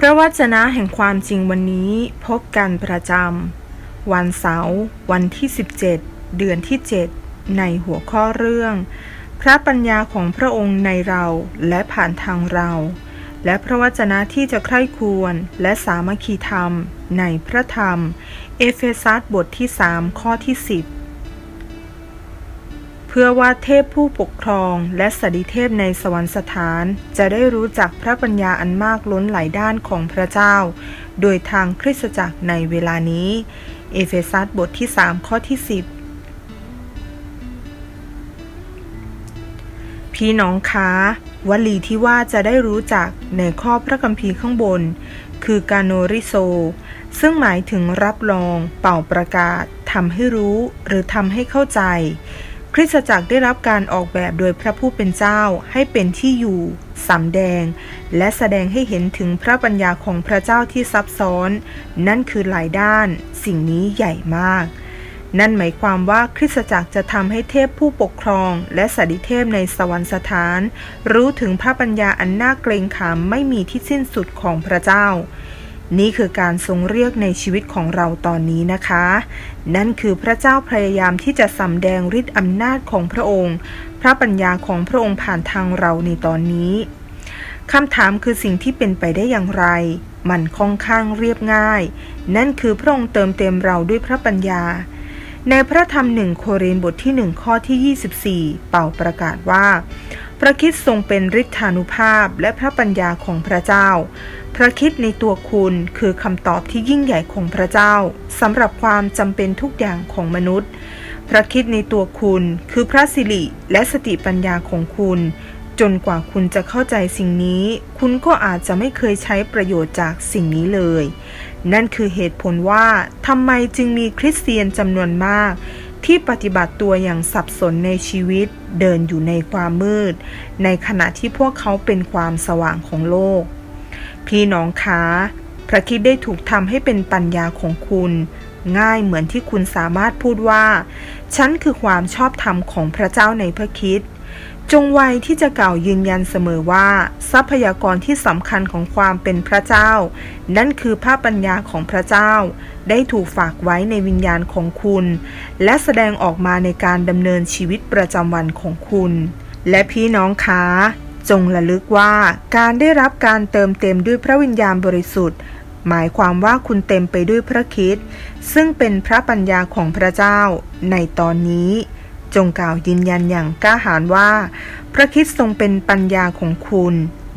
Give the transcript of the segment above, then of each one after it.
พระวจนะแห่งความจริงวันนี้พบกันประจำวันเสาร์วันที่ 17 เดือนที่ 7 ในหัวข้อเรื่อง พระปัญญาของพระองค์ในเราและผ่านทางเรา และพระวจนะที่จะใคร่ควรและสามัคคีธรรมในพระธรรม เอเฟซัสบทที่ 3 ข้อที่ 10 พื่อว่าเทพผู้ปกครองและสดิเทพในสวรรคสถาน จะได้รู้จักพระปัญญาอันมากล้นหลายด้านของพระเจ้า โดยทางคริสตจักรในเวลานี้ เอเฟซัสบทที่ 3 ข้อที่ 10 พี่น้องคะวลีที่ว่าจะได้รู้จักในข้อพระคัมภีร์ข้างบน คือกาโนริโซ ซึ่งหมายถึงรับรอง เป่าประกาศทำให้รู้ หรือทำให้เข้าใจ คริสตจักรได้รับการออกแบบโดยพระผู้เป็นเจ้าให้เป็นที่อยู่สำแดง และแสดงให้เห็นถึงพระปัญญาของพระเจ้าที่ซับซ้อน นั่นคือหลายด้าน สิ่งนี้ใหญ่มาก นั่นหมายความว่าคริสตจักรจะทำให้เทพผู้ปกครองและสดิเทพในสวรรคสถาน รู้ถึงพระปัญญาอันน่าเกรงขามไม่มีที่สิ้นสุดของพระเจ้า นี่คือการทรงเรียกในชีวิตของเราตอนนี้นะคะ นั่นคือพระเจ้าพยายามที่จะสำแดงฤทธิ์อำนาจของพระองค์ พระปัญญาของพระองค์ผ่านทางเราในตอนนี้คำถามคือสิ่งที่เป็นไปได้อย่างไร มันค่อนข้างเรียบง่าย นั่นคือพระองค์เติมเต็มเราด้วยพระปัญญา ในพระธรรมหนึ่งโครินบทที่หนึ่งข้อที่ 24 เป่าประกาศว่า พระคิดทรงเป็นฤทธานุภาพและพระปัญญาของพระเจ้า พระคิดในตัวคุณคือคำตอบที่ยิ่งใหญ่ของพระเจ้าสำหรับความจำเป็นทุกอย่างของมนุษย์ พระคิดในตัวคุณคือพระสิริและสติปัญญาของคุณ จนกว่าคุณจะเข้าใจสิ่งนี้ คุณก็อาจจะไม่เคยใช้ประโยชน์จากสิ่งนี้เลย นั่นคือเหตุผลว่าทำไมจึงมีคริสเตียนจำนวนมากที่ปฏิบัติตัวอย่างสับสนในชีวิตเดินอยู่ในความมืด ในขณะที่พวกเขาเป็นความสว่างของโลก พี่น้องคะพระคิดได้ถูกทำให้เป็นปัญญาของคุณ ง่ายเหมือนที่คุณสามารถพูดว่า ฉันคือความชอบธรรมของพระเจ้าในพระคิดจงไวที่จะกล่าวยืนยันเสมอว่า ทรัพยากรที่สำคัญของความเป็นพระเจ้า นั่นคือพระปัญญาของพระเจ้า ได้ถูกฝากไว้ในวิญญาณของคุณ และแสดงออกมาในการดำเนินชีวิตประจำวันของคุณ และพี่น้องคะ จงระลึกว่าการได้รับการเติมเต็มด้วยพระวิญญาณบริสุทธิ์ หมายความว่าคุณเต็มไปด้วยพระคิด ซึ่งเป็นพระปัญญาของพระเจ้า ในตอนนี้ จงกล่าวยืนยันอย่างกล้าหาญว่า พระคิดทรงเป็นปัญญาของคุณ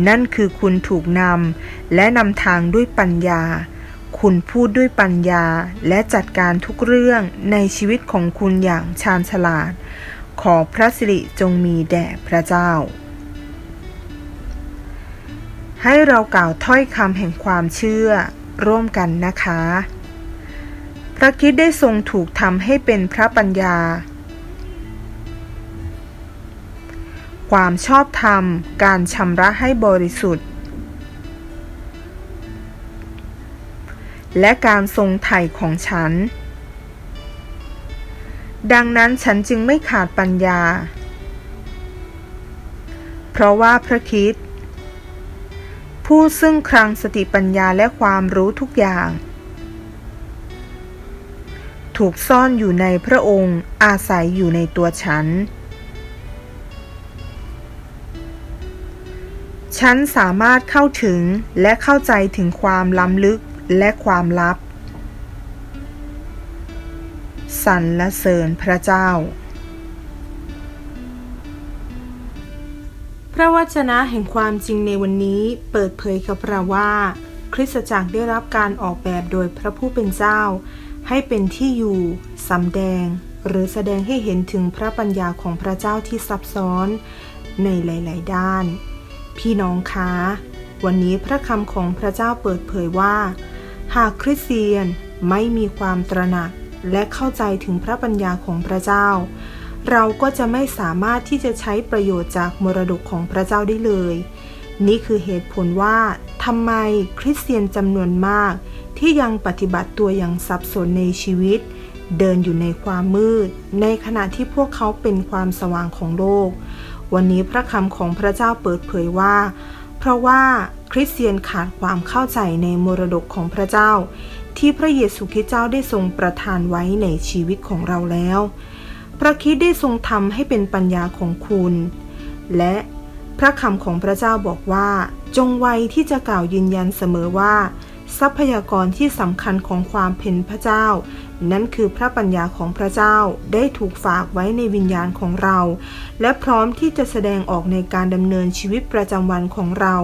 นั่นคือคุณถูกนำและนำทางด้วยปัญญา คุณพูดด้วยปัญญาและจัดการทุกเรื่องในชีวิตของคุณอย่างชาญฉลาด ขอพระสิริจงมีแด่พระเจ้า ให้เรากล่าวถ้อยคำแห่งความเชื่อร่วมกันนะคะ พระคิดได้ทรงถูกทำให้เป็นพระปัญญา ความชอบธรรมการชำระให้บริสุทธิ์ และการทรงไถ่ของฉัน ดังนั้นฉันจึงไม่ขาดปัญญา เพราะว่าพระคิด ผู้ซึ่งคลังสติปัญญาและความรู้ทุกอย่าง ถูกซ่อนอยู่ในพระองค์อาศัยอยู่ในตัวฉัน ฉันสามารถเข้าถึงและเข้าใจถึงความล้ำลึกและความลับสรรเสริญพระเจ้า ระวจนะแห่งความจริงในวันนี้เปิดเผยกับเราว่า คริสตจักรได้รับการออกแบบโดยพระผู้เป็นเจ้า ให้เป็นที่อยู่สำแดง หรือแสดงให้เห็นถึงพระปัญญาของพระเจ้าที่ซับซ้อนในหลาย ๆ ด้าน พี่น้องคะวันนี้พระคำของพระเจ้าเปิดเผยว่า หากคริสเตียนไม่มีความตระหนักและเข้าใจถึงพระปัญญาของพระเจ้า เราก็จะไม่สามารถที่จะใช้ประโยชน์จากมรดกของพระเจ้าได้เลย นี่คือเหตุผลว่าทำไมคริสเตียนจำนวนมาก ที่ยังปฏิบัติตัวอย่างสับสนในชีวิต เดินอยู่ในความมืด ในขณะที่พวกเขาเป็นความสว่างของโลก วันนี้พระคำของพระเจ้าเปิดเผยว่า เพราะว่าคริสเตียนขาดความเข้าใจในมรดกของพระเจ้า ที่พระเยซูคริสต์เจ้าได้ทรงประทานไว้ในชีวิตของเราแล้ว พระคิดได้ทรงทำให้เป็นปัญญาของคุณ และพระคำของพระเจ้าบอกว่า จงไวที่จะกล่าวยืนยันเสมอว่า ทรัพยากรที่สำคัญของความเป็นพระเจ้า นั่นคือพระปัญญาของพระเจ้าได้ถูกฝากไว้ในวิญญาณของเรา และพร้อมที่จะแสดงออกในการดำเนินชีวิตประจำวันของเรา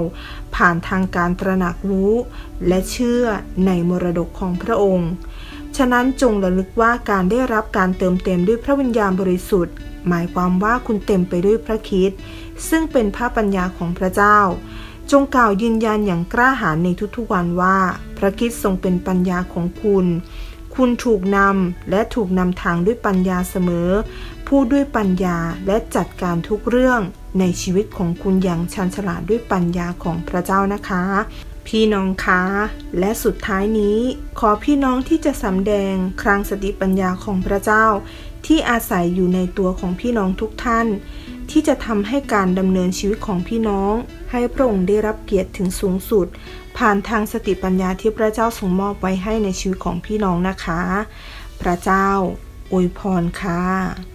ผ่านทางการตระหนักรู้ และเชื่อในมรดกของพระองค์ ฉะนั้นจงระลึกว่าการได้รับการเติมเต็มด้วยพระวิญญาณบริสุทธิ์ หมายความว่าคุณเต็มไปด้วยพระคิดซึ่งเป็นพระปัญญาของพระเจ้า จงกล่าวยืนยันอย่างกล้าหาญในทุกๆวันว่า พระคิดทรงเป็นปัญญาของคุณ คุณถูกนำและถูกนำทางด้วยปัญญาเสมอ พูดด้วยปัญญาและจัดการทุกเรื่องในชีวิตของคุณอย่างชันฉลาดด้วยปัญญาของพระเจ้านะคะ พี่น้องคะและสุดท้ายนี้ ขอพี่น้องที่จะสำแดงคลังสติปัญญาของพระเจ้า ที่อาศัยอยู่ในตัวของพี่น้องทุกท่าน ที่จะทำให้การดำเนินชีวิตของพี่น้อง ให้พระองค์ได้รับเกียรติถึงสูงสุด ผ่านทางสติปัญญาที่พระเจ้าทรงมอบไว้ให้ในชีวิตของพี่น้องนะคะ พระเจ้าอวยพรค่ะ